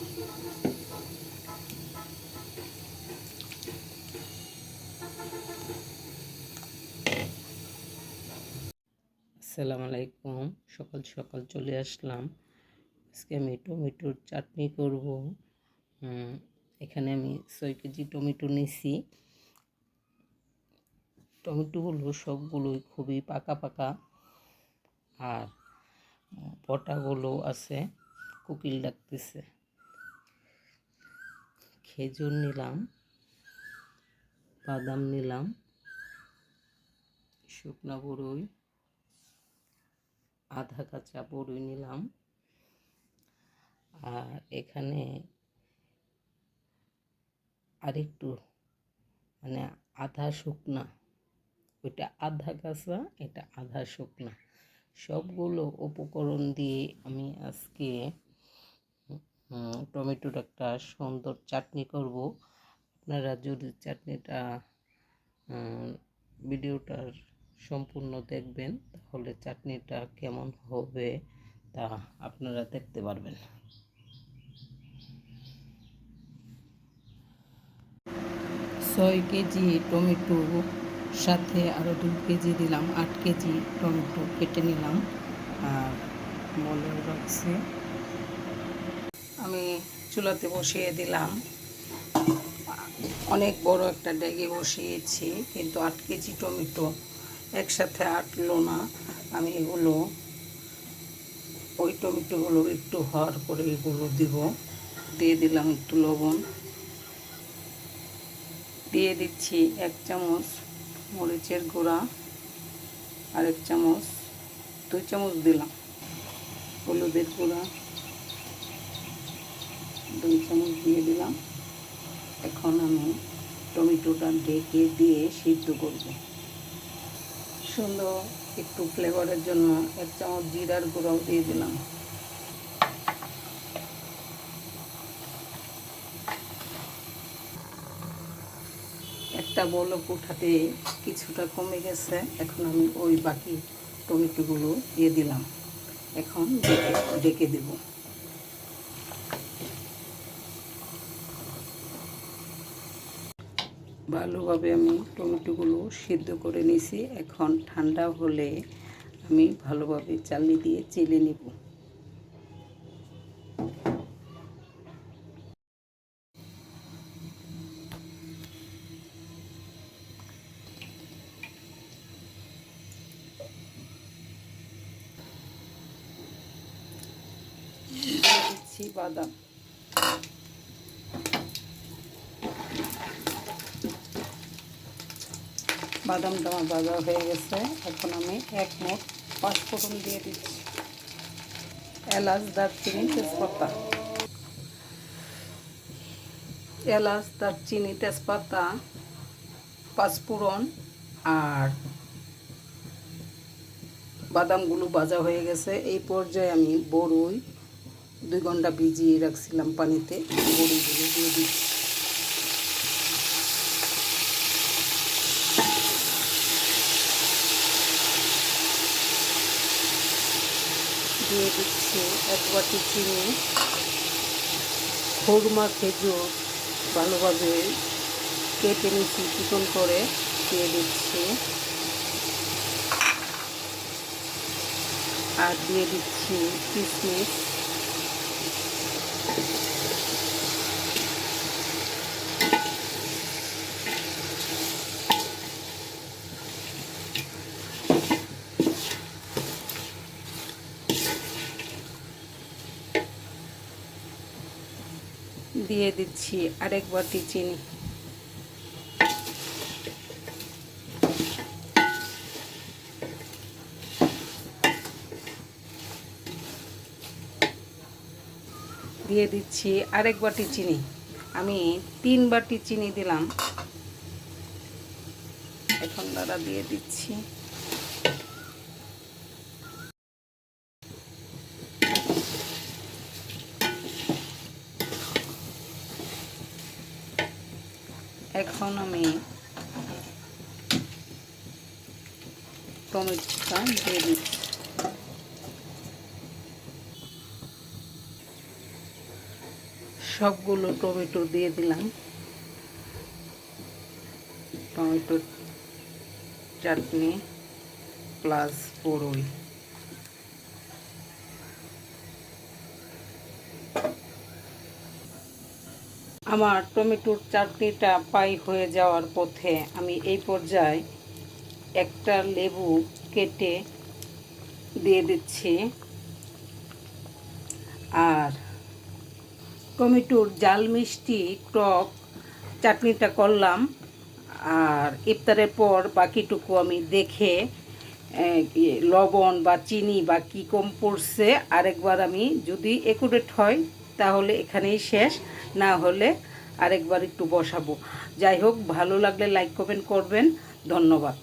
আসসালামু আলাইকুম। সকাল সকাল চলে আসলাম। আজকে আমি টমেটোর চাটনি করব। এখানে আমি ছয় কেজি টমেটো নিছি টমেটোগুলো সবগুলোই খুবই পাকা পাকা। আর পটাগুলো আছে, কোকিল ডাকতেছে। খেজুর নিলাম, বাদাম নিলাম, শুকনো বড়ই আধা কাঁচা বড়ই নিলাম। আর এখানে আরেকটু মানে আধা শুকনা, ওইটা আধা কাঁচা, এটা আধা শুকনা। সবগুলো উপকরণ দিয়ে আমি আজকে টমেটোর একটা সুন্দর চাটনি করব। আপনারা যদি চাটনিটা ভিডিওটার সম্পূর্ণ দেখবেন, তাহলে চাটনিটা কেমন হবে তা আপনারা দেখতে পারবেন। ছয় কেজি টমেটো সাথে আরও দু কেজি দিলাম, আট কেজি টমেটো কেটে নিলাম। আর বলে রাখছি। চুলাতে বসিয়ে দিলাম। অনেক বড় একটা ডেগে বসিয়েছি, কিন্তু আট কেজি টমেটো, একসাথে আটলো না। আমি এগুলো, ওই টমেটোগুলো একটু হওয়ার পরে এগুলো দিব। দিয়ে দিলাম একটু লবণ। দিয়ে দিচ্ছি এক চামচ মরিচের গুঁড়া আর এক চামচ, দুই চামচ দিলাম হলুদের গুঁড়া। দুই চামচ দিয়ে দিলাম। এখন আমি টমেটোটা ঢেকে দিয়ে সিদ্ধ করব। সুন্দর একটু ফ্লেভারের জন্য এক চামচ জিরার গুঁড়াও দিয়ে দিলাম। একটা বলক উঠাতে কিছুটা কমে গেছে। এখন আমি ওই বাকি টমেটোগুলো দিয়ে দিলাম। এখন ডেকে ডেকে দেবো। ভালোভাবে আমি টমেটোগুলো সিদ্ধ করে নিছি এখন ঠান্ডা হলে আমি ভালোভাবে চালনি দিয়ে চেলে নেব। বাদাম। বাদামটা আমার ভাজা হয়ে গেছে। এখন আমি এক মুঠ পাঁচফোড়ন দিয়ে দিচ্ছি। এলাচ, দারচিনি, তেজপাতা। এলাচ, দারচিনি, তেজপাতা, পাঁচফোড়ন আর বাদামগুলো ভাজা হয়ে গেছে। এই পর্যায়ে আমি বড়ই দুই ঘণ্টা ভিজিয়ে রাখছিলাম পানিতে। বড়িগুলো দিয়ে দিচ্ছি। দিচ্ছি এক বাটি চিনি খরমা খেজুর ভালোভাবে কেটে নিচ্ছি চিকন করে দিয়ে দিচ্ছি। আর দিয়ে দিচ্ছি কিশমিশ দিয়ে দিচ্ছি আরেক বাটি চিনি দিয়ে দিচ্ছি আরেক বাটি চিনি। আমি তিন বাটি চিনি দিলাম। এখন দাদা দিয়ে দিচ্ছি। এখন আমি টমেটোটা দিয়ে দিচ্ছি। সবগুলো টমেটো দিয়ে দিলাম। টমেটো চাটনি প্লাস বড়ই আমার টমেটোর চাটনিটা পাই হয়ে যাওয়ার পথে আমি এই পর্যায়ে একটা লেবু কেটে দিয়ে দিচ্ছি। আর টমেটোর জাল মিষ্টি টক চাটনিটা করলাম। আর ইফতারের পর বাকিটুকু আমি দেখে লবণ বা চিনি বা কী কম পড়ছে, আরেকবার আমি যদি একুরেট হয় তাহলে এখানেই শেষ। না হলে আরেকবার একটু বসাবো। যাই হোক, ভালো লাগলে লাইক কমেন্ট করবেন। ধন্যবাদ।